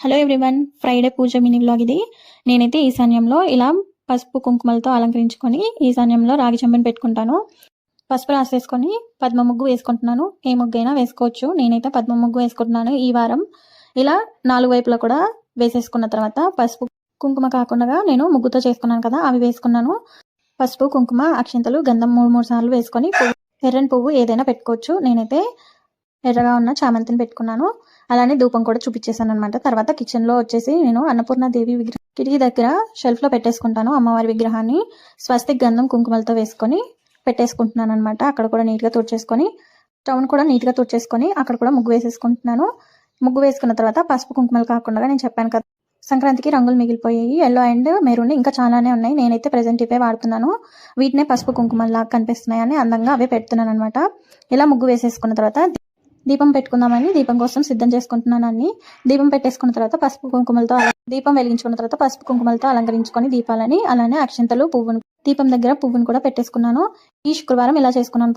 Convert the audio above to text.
Hello everyone Friday puja mini vlog ఇది. నేనైతే ఈశాన్యంలో ఇలా పసుపు కుంకుమలతో అలంకరించుకొని ఈశాన్యంలో రాగి చెంబని పెట్టుకుంటాను. పసుపు రాసేసుకొని పద్మ ముగ్గు వేసుకుంటున్నాను. ఏ ముగ్గు అయినా వేసుకోవచ్చు. నేనైతే పద్మ ముగ్గు వేసుకుంటున్నాను ఈ వారం. ఇలా నాలుగు వైపులా కూడా వేసేసుకున్న తర్వాత పసుపు కుంకుమ కాకుండా నేను ముగ్గుతో చేసుకున్నాను కదా అవి వేసుకున్నాను. పసుపు కుంకుమ అక్షింతలు గంధం మూడు మూడు సార్లు వేసుకొని ఎర్రని పువ్వు ఏదైనా పెట్టుకోవచ్చు. నేనైతే ఎర్రగా ఉన్న చామంతిని పెట్టుకున్నాను. అలానే ధూపం కూడా చూపించేసాను అనమాట తర్వాత కిచెన్లో వచ్చేసి నేను అన్నపూర్ణ దేవి విగ్రహం కిటికీ దగ్గర షెల్ఫ్లో పెట్టేసుకుంటాను అమ్మవారి విగ్రహాన్ని. స్వస్తిక్ గంధం కుంకుమలతో వేసుకొని పెట్టేసుకుంటున్నాను అనమాట అక్కడ కూడా నీట్గా తుడిచేసుకొని స్టవ్ కూడా నీట్గా తుడిచేసుకొని అక్కడ కూడా ముగ్గు వేసేసుకుంటున్నాను. ముగ్గు వేసుకున్న తర్వాత పసుపు కుంకుమలు కాకుండా నేను చెప్పాను కదా సంక్రాంతికి రంగులు మిగిలిపోయాయి. ఎల్లో అండ్ మెరూన్ ఇంకా చాలానే ఉన్నాయి. నేనైతే ప్రజెంట్ ఇవే వాడుతున్నాను. వీటినే పసుపు కుంకుమల్లా కనిపిస్తున్నాయని అందంగా అవే పెడుతున్నాను అనమాట ఇలా ముగ్గు వేసేసుకున్న తర్వాత దీపం పెట్టుకుందామని దీపం కోసం సిద్ధం చేసుకుంటున్నాను అన్ని దీపం పెట్టేసుకున్న తర్వాత పసుపు కుంకుమలతో దీపం వెలిగించుకున్న తర్వాత పసుపు కుంకుమలతో అలంకరించుకొని దీపాలని అలానే అక్షంతలు పువ్వును దీపం దగ్గర పువ్వును కూడా పెట్టేసుకున్నాను. ఈ శుక్రవారం ఇలా చేసుకున్నాను.